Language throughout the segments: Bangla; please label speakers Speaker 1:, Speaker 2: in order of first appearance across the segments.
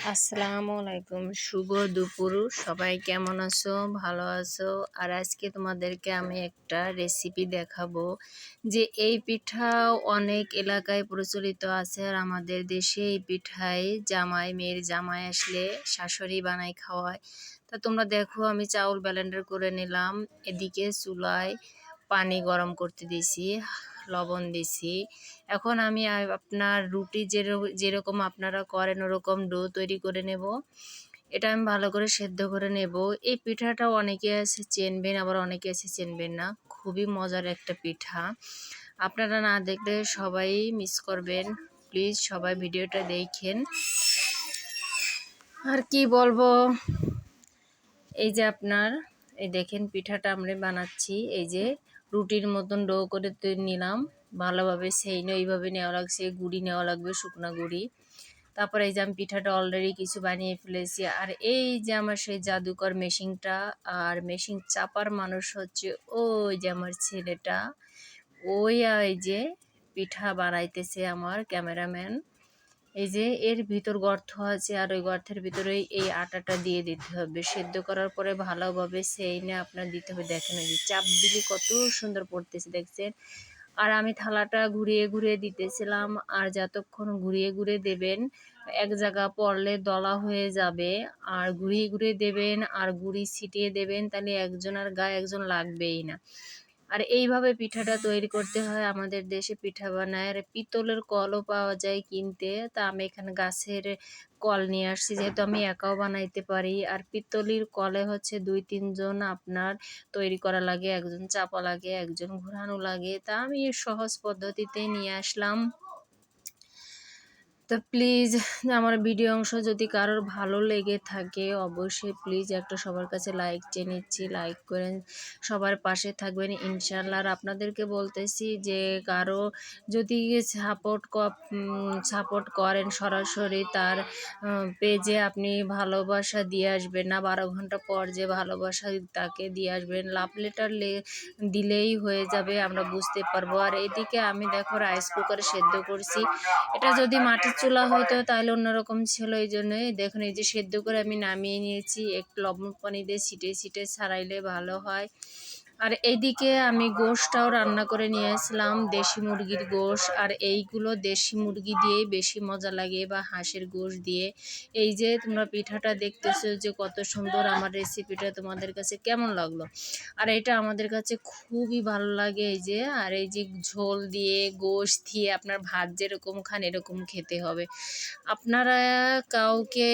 Speaker 1: আসসালামু আলাইকুম শুভ দুপুর। সবাই কেমন আছো? ভালো আছো? আর আজকে তোমাদেরকে আমি একটা রেসিপি দেখাবো যে এই পিঠা অনেক এলাকায় প্রচলিত আছে আর আমাদের দেশে এই পিঠাই জামাই, মেয়ের জামাই আসলে শাশুড়ি বানাই খাওয়ায়। তা তোমরা দেখো, আমি চাউল ব্যালেন্ডার করে নিলাম। এদিকে চুলায় পানি গরম করতে দিছি লবণ দিছি। এখন আমি আপনার রুটি যেরকম আপনারা করেন ওরকম ডো তৈরি করে নেব। এটা আমি ভালো করে সেদ্ধ করে নেব। এই পিঠাটা অনেকে আছে চেনবেন, আবার অনেকে আছে চেনবেন না। খুবই মজার একটা পিঠা। আপনারা না দেখলে সবাই মিস করবেন। প্লিজ সবাই ভিডিওটা দেখেন। আর কি বলব? এই যে আপনার, এই দেখেন পিঠাটা আমরা বানাচ্ছি। এই যে রুটির মতন ডো করে তুই নিলাম। ভালোভাবে সেই এইভাবে নেওয়া লাগছে গুড়ি নেওয়া লাগবে, শুকনো গুড়ি। তারপরে এই যে আমি পিঠাটা অলরেডি কিছু বানিয়ে ফেলেছি। আর এই যে আমার সেই জাদুকর মেশিনটা, আর মেশিন চাপার মানুষ হচ্ছে ওই যে আমার ছেলেটা। ওই যে পিঠা বানাইতেছে আমার ক্যামেরাম্যান। এই যে এর ভিতর গর্ত আছে আর ওই গর্তের ভিতরে এই আটাটা দিয়ে দিতে হবে। সেদ্ধ করার পরে ভালোভাবে সেই না আপনার দিতে হবে। দেখেন যে চাপ দিলে কত সুন্দর পড়তেছে, দেখছেন? আর আমি থালাটা ঘুরিয়ে ঘুরিয়ে দিতেছিলাম আর যতক্ষণ ঘুরিয়ে ঘুরিয়ে দেবেন, এক জায়গা পড়লে দলা হয়ে যাবে। আর ঘুরিয়ে ঘুরিয়ে দেবেন আর গুড়ি ছিটিয়ে দেবেন, তাহলে একজনের গায়ে একজন লাগবেই না। আর এইভাবে পিঠাটা তৈরি করতে হয়। আমাদের দেশে পিঠা বানায়। আর পিতলের কলও পাওয়া যায় কিনতে। তা আমি এখানে গাছের কল নিয়ে আসছি। যেহেতু আমি একাও বানাইতে পারি। আর পিতলির কলে হচ্ছে দুই তিনজন আপনার তৈরি করা লাগে। একজন চাপা লাগে, একজন ঘোরানো লাগে। তা আমি সহজ পদ্ধতিতে নিয়ে আসলাম। তো প্লিজ আমার ভিডিও অংশ যদি কারোর ভালো লেগে থাকে, অবশ্যই প্লিজ একটা সবার কাছে লাইক চেয়ে নিচ্ছি। লাইক করেন, সবার পাশে থাকবেন। ইনশাল্লাহ আর আপনাদেরকে বলতেছি যে, কারও যদি সাপোর্ট সাপোর্ট করেন সরাসরি, তার পেজে আপনি ভালোবাসা দিয়ে আসবেন না। বারো ঘণ্টা পর যে ভালোবাসা তাকে দিয়ে আসবেন লাভ লেটার দিলেই হয়ে যাবে, আমরা বুঝতে পারব। আর এদিকে আমি দেখো রাইস কুকারে সেদ্ধ করছি। এটা যদি মাটির চুলা হতো তাহলে অন্যরকম ছিল, এই জন্যই। দেখুন, এই যে সেদ্ধ করে আমি নামিয়ে নিয়েছি। একটু লবণ পানি দিয়ে ছিটে ছিটে ছাড়াইলে ভালো হয়। আর এইদিকে আমি গোশটাও রান্না করে নিয়ে আসলাম, দেশি মুরগির গোশ। আর এইগুলো দেশি মুরগি দিয়েই বেশি মজা লাগে বা হাঁসের গোশ দিয়ে। এই যে তোমরা পিঠাটা দেখতেছো যে কত সুন্দর আমার রেসিপিটা তোমাদের কাছে কেমন লাগল? আর এটা আমাদের কাছে খুবই ভালো লাগে এই যে। আর এই যে ঝোল দিয়ে, গোশ দিয়ে আপনার ভাত যেরকম খান এরকম খেতে হবে। আপনারা কাউকে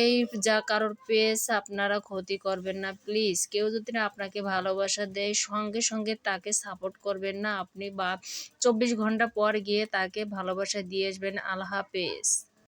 Speaker 1: যা কারোর পেস আপনারা ক্ষতি করবেন না প্লিজ কেউ যদি আপনাকে ভালোবাসা দেয়, সঙ্গে সঙ্গে সঙ্গে তাকে সাপোর্ট করবেন না। আপনি বা চব্বিশ ঘণ্টা পর গিয়ে তাকে ভালোবাসা দিয়ে আসবেন। আল্লাহ হাফেজ।